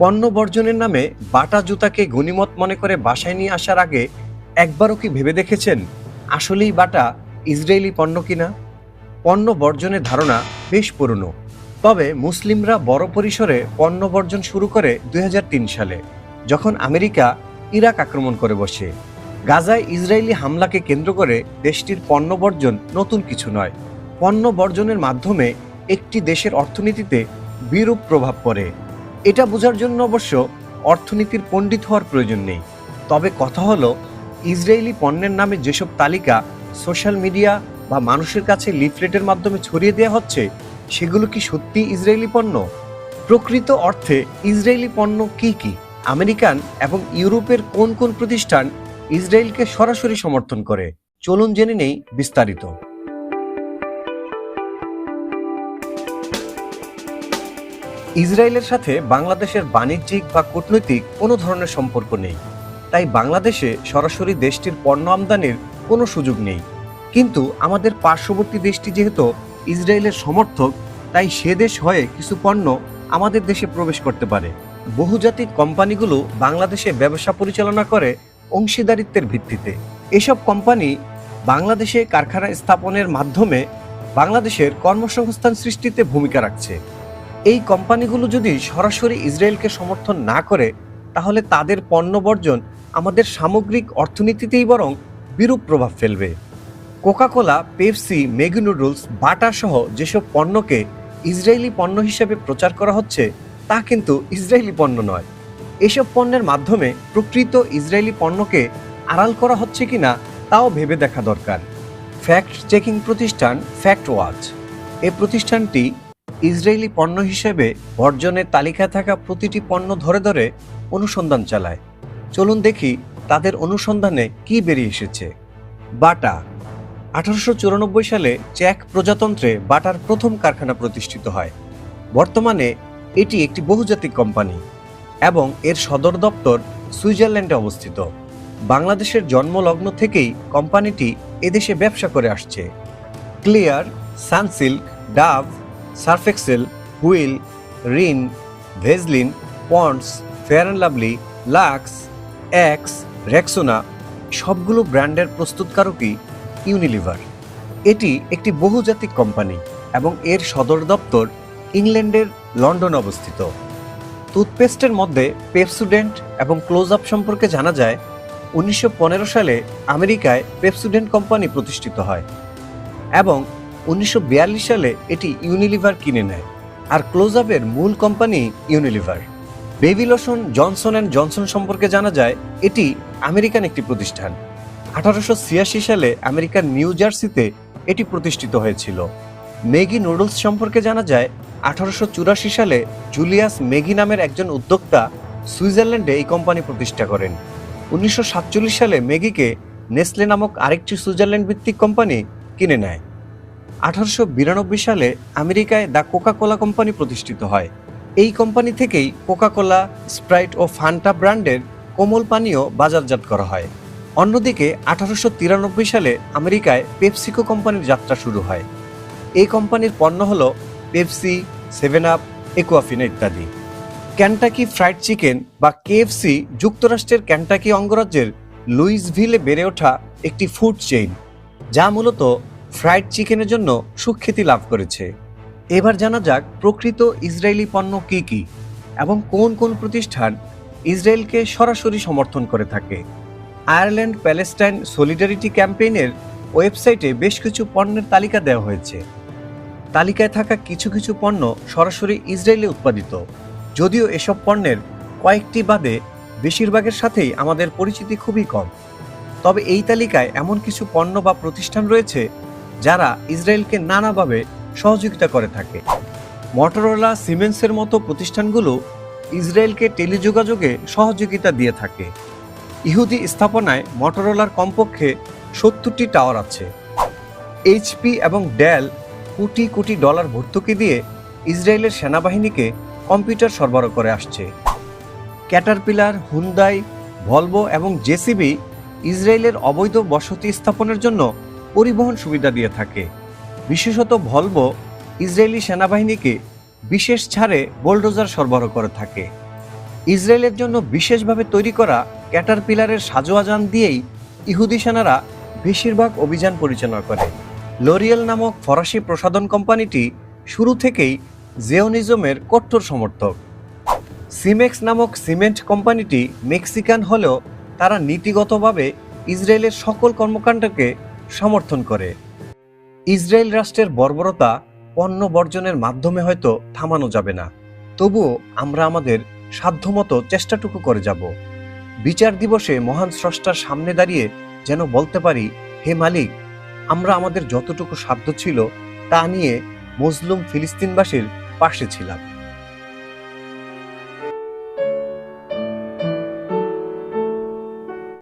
পণ্য বর্জনের নামে বাটা জুতাকে গণিমত মনে করে বাসায় নিয়ে আসার আগে একবারও কি ভেবে দেখেছেন আসলেই বাটা ইসরায়েলি পণ্য কিনা? পণ্য বর্জনের ধারণা বেশ পুরনো। তবে মুসলিমরা বড় পরিসরে পণ্য বর্জন শুরু করে দু হাজার তিন সালে, যখন আমেরিকা ইরাক আক্রমণ করে বসে। গাজায় ইসরায়েলি হামলাকে কেন্দ্র করে দেশটির পণ্য বর্জন নতুন কিছু নয়। পণ্য বর্জনের মাধ্যমে একটি দেশের অর্থনীতিতে বিরূপ প্রভাব পড়ে। এটা বোঝার জন্য অবশ্য অর্থনীতির পণ্ডিত হওয়ার প্রয়োজন নেই। তবে কথা হলো, ইসরায়েলি পণ্যের নামে যেসব তালিকা সোশ্যাল মিডিয়া বা মানুষের কাছে লিফলেটের মাধ্যমে ছড়িয়ে দেওয়া হচ্ছে, সেগুলো কি সত্যি ইসরায়েলি পণ্য? প্রকৃত অর্থে ইসরায়েলি পণ্য কি কি? আমেরিকান এবং ইউরোপের কোন কোন প্রতিষ্ঠান ইসরায়েলকে সরাসরি সমর্থন করে? চলুন জেনে নেই বিস্তারিত। ইসরায়েলের সাথে বাংলাদেশের বাণিজ্যিক বা কূটনৈতিক কোনো ধরনের সম্পর্ক নেই। তাই বাংলাদেশে সরাসরি দেশটির পণ্য আমদানির কোনো সুযোগ নেই। কিন্তু আমাদের পার্শ্ববর্তী দেশটি যেহেতু ইসরায়েলের সমর্থক, তাই সে দেশ হয়ে কিছু পণ্য আমাদের দেশে প্রবেশ করতে পারে। বহুজাতিক কোম্পানিগুলো বাংলাদেশে ব্যবসা পরিচালনা করে অংশীদারিত্বের ভিত্তিতে। এসব কোম্পানি বাংলাদেশে কারখানা স্থাপনের মাধ্যমে বাংলাদেশের কর্মসংস্থান সৃষ্টিতে ভূমিকা রাখছে। এই কোম্পানিগুলো যদি সরাসরি ইসরায়েলকে সমর্থন না করে, তাহলে তাদের পণ্য বর্জন আমাদের সামগ্রিক অর্থনীতিতেই বরং বিরূপ প্রভাব ফেলবে। Coca Cola, Pepsi, Maggi noodles Bata সহ যেসব পণ্যকে ইসরায়েলি পণ্য হিসেবে প্রচার করা হচ্ছে, তা কিন্তু ইসরায়েলি পণ্য নয়। এসব পণ্যের মাধ্যমে প্রকৃত ইসরায়েলি পণ্যকে আড়াল করা হচ্ছে কিনা, তাও ভেবে দেখা দরকার। ফ্যাক্ট চেকিং প্রতিষ্ঠান ফ্যাক্ট ওয়াচ। এই প্রতিষ্ঠানটি ইসরায়েলি পণ্য হিসেবে বর্জনের তালিকায় থাকা প্রতিটি পণ্য ধরে ধরে অনুসন্ধান চালায়। চলুন দেখি তাদের অনুসন্ধানে কি বেরিয়ে এসেছে। বাটা, আঠারোশো চুরানব্বই সালে চেক প্রজাতন্ত্রে বাটার প্রথম কারখানা প্রতিষ্ঠিত হয়। বর্তমানে এটি একটি বহুজাতিক কোম্পানি এবং এর সদর দপ্তর সুইজারল্যান্ডে অবস্থিত। বাংলাদেশের জন্মলগ্ন থেকেই কোম্পানিটি এদেশে ব্যবসা করে আসছে। Clear, Sunsilk, Dove Surf Excel, Wheel, Rin, Vaseline, Pond's, Fair and Lovely, Lux Axe Rexona সবগুলো ব্র্যান্ডের প্রস্তুতকারকই ইউনিলিভার। এটি একটি বহুজাতিক কোম্পানি এবং এর সদর দপ্তর ইংল্যান্ডের লন্ডন অবস্থিত। টুথপেস্টের মধ্যে পেপসুডেন্ট এবং ক্লোজ আপ সম্পর্কে জানা যায়, উনিশশো পনেরো সালে আমেরিকায় পেপসুডেন্ট কোম্পানি প্রতিষ্ঠিত হয় এবং উনিশশো বিয়াল্লিশ সালে এটি ইউনিলিভার কিনে নেয়। আর ক্লোজ আপের মূল company Unilever baby lotion Johnson and Johnson সম্পর্কে জানা যায়, এটি আমেরিকান একটি প্রতিষ্ঠান। আঠারোশো ছিয়াশি সালে আমেরিকার নিউ জার্সিতে এটি প্রতিষ্ঠিত হয়েছিল। মেগি নুডলস সম্পর্কে জানা যায়, আঠারোশো চুরাশি সালে জুলিয়াস মেগি নামের একজন উদ্যোক্তা সুইজারল্যান্ডে এই কোম্পানি প্রতিষ্ঠা করেন। উনিশশো সাতচল্লিশ সালে মেগিকে নেসলে নামক আরেকটি সুইজারল্যান্ড ভিত্তিক কোম্পানি কিনে নেয়। আঠারোশো বিরানব্বই সালে আমেরিকায় দ্য কোকা কোলা কোম্পানি প্রতিষ্ঠিত হয়। এই কোম্পানি থেকেই কোকা কোলা স্প্রাইট ও ফান্টা ব্র্যান্ডের কোমল পানীয় বাজারজাত করা হয়। অন্যদিকে আঠারোশো তিরানব্বই সালে আমেরিকায় পেপসিকো কোম্পানির যাত্রা শুরু হয়। এই কোম্পানির পণ্য হল পেপসি, সেভেন আপ, একুয়াফিনা ইত্যাদি। ক্যান্টাকি ফ্রাইড চিকেন বা কেএফসি যুক্তরাষ্ট্রের ক্যান্টাকি অঙ্গরাজ্যের লুইসভিলে বেড়ে ওঠা একটি ফুড চেইন, যা মূলত ফ্রাইড চিকেনের জন্য সুখ্যাতি লাভ করেছে। এবার জানা যাক প্রকৃত ইসরায়েলি পণ্য কি কি এবং কোন কোন প্রতিষ্ঠান ইসরায়েলকে সরাসরি সমর্থন করে থাকে। আয়ারল্যান্ড প্যালেস্টাইন সলিডারিটি ক্যাম্পেইনের ওয়েবসাইটে বেশ কিছু পণ্যের তালিকা দেওয়া হয়েছে। তালিকায় থাকা কিছু কিছু পণ্য সরাসরি ইসরায়েলে উৎপাদিত। যদিও এসব পণ্যের কয়েকটি বাদে বেশিরভাগের সাথেই আমাদের পরিচিতি খুবই কম। তবে এই তালিকায় এমন কিছু পণ্য বা প্রতিষ্ঠান রয়েছে যারা ইসরায়েলকে নানাভাবে সহযোগিতা করে থাকে। মটোরোলা সিমেন্সের মতো প্রতিষ্ঠানগুলো ইসরায়েলকে টেলিযোগাযোগে সহযোগিতা দিয়ে থাকে। ইহুদি স্থাপনায় মটোরোলার কমপক্ষে সত্তরটি টাওয়ার আছে। এইচপি এবং ডেল কোটি কোটি ডলার ভর্তুকি দিয়ে ইসরায়েলের সেনাবাহিনীকে কম্পিউটার সরবরাহ করে আসছে। ক্যাটারপিলার হুন্দাই ভলভো এবং জেসিবি ইসরায়েলের অবৈধ বসতি স্থাপনের জন্য পরিবহন সুবিধা দিয়ে থাকে। বিশেষত ভলভো ইসরায়েলি সেনাবাহিনীকে বিশেষ ছাড়ে বোলডোজার সরবরাহ করে থাকে। ইসরায়েলের জন্য বিশেষভাবে তৈরি করা ক্যাটারপিলারের সাজোয়াজান দিয়েই ইহুদি সেনারা বেশিরভাগ অভিযান পরিচালনা করে। লরিয়েল নামক ফরাসি প্রসাধন কোম্পানিটি শুরু থেকেই জেওনিজমের কঠোর সমর্থক। সিমেক্স নামক সিমেন্ট কোম্পানিটি মেক্সিকান হলেও তারা নীতিগতভাবে ইসরায়েলের সকল কর্মকাণ্ডকে সমর্থন করে। ইসরায়েল রাষ্ট্রের বর্বরতা পণ্য বর্জনের মাধ্যমে হয়তো থামানো যাবে না। তবুও আমরা আমাদের সাধ্যমতো চেষ্টাটুকু করে যাব। বিচার দিবসে মহান স্রষ্টার সামনে দাঁড়িয়ে যেন বলতে পারি, হে মালিক, আমরা আমাদের যতটুকু সাধ্য ছিল তা নিয়ে মজলুম ফিলিস্তিনবাসীর পাশে ছিলাম।